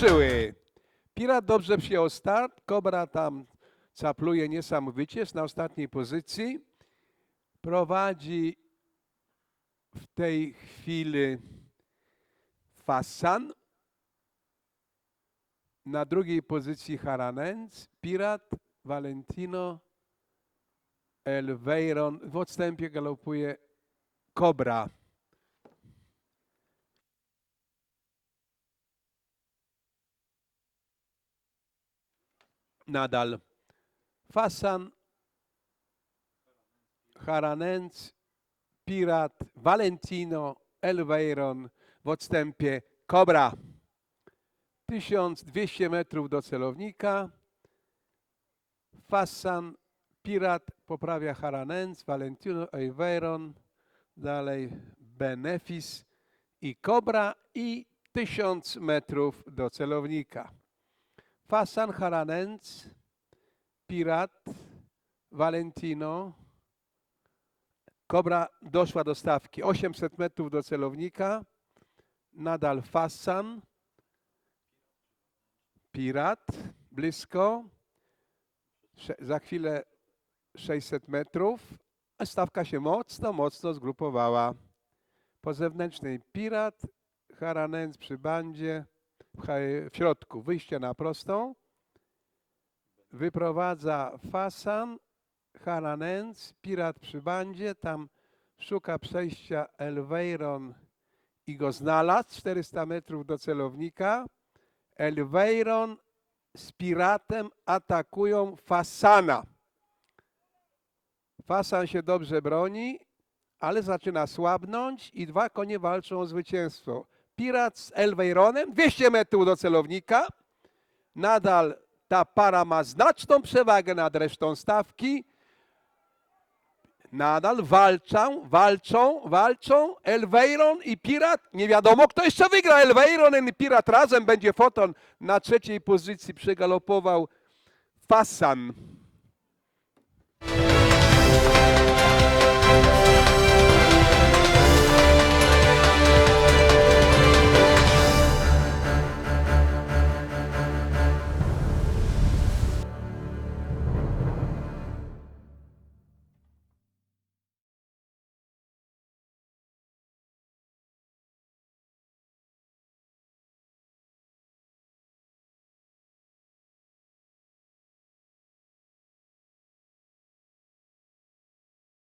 ruszyły. Pirat dobrze przyjął start, Kobra tam capluje niesamowicie, jest na ostatniej pozycji. Prowadzi w tej chwili Fasan. Na drugiej pozycji Haranenc, Pirat, Valentino, Elveiron. W odstępie galopuje Kobra. Nadal Fasan, Haranenc, Pirat, Valentino, Elveiron. W odstępie Kobra. 1200 metrów do celownika. Fassan, Pirat poprawia Haranenc, Valentino Eiveron, dalej Benefis i Kobra i 1000 metrów do celownika. Fassan, Haranenc, Pirat, Valentino, Kobra doszła do stawki 800 metrów do celownika, nadal Fassan, Pirat, blisko, za chwilę 600 metrów, a stawka się mocno, mocno zgrupowała. Po zewnętrznej Pirat, Haranenc przy bandzie, w środku wyjście na prostą, wyprowadza Fasan, Haranenc, Pirat przy bandzie, tam szuka przejścia Elveiron i go znalazł, 400 metrów do celownika. Elveiron z Piratem atakują Fasana. Fasan się dobrze broni, ale zaczyna słabnąć i dwa konie walczą o zwycięstwo. Pirat z Elveironem, 200 metrów do celownika. Nadal ta para ma znaczną przewagę nad resztą stawki. Nadal walczą, walczą, walczą. Elveiron i Pirat. Nie wiadomo, kto jeszcze wygra. Elveiron i Pirat razem będzie foton na trzeciej pozycji przegalopował Fasan.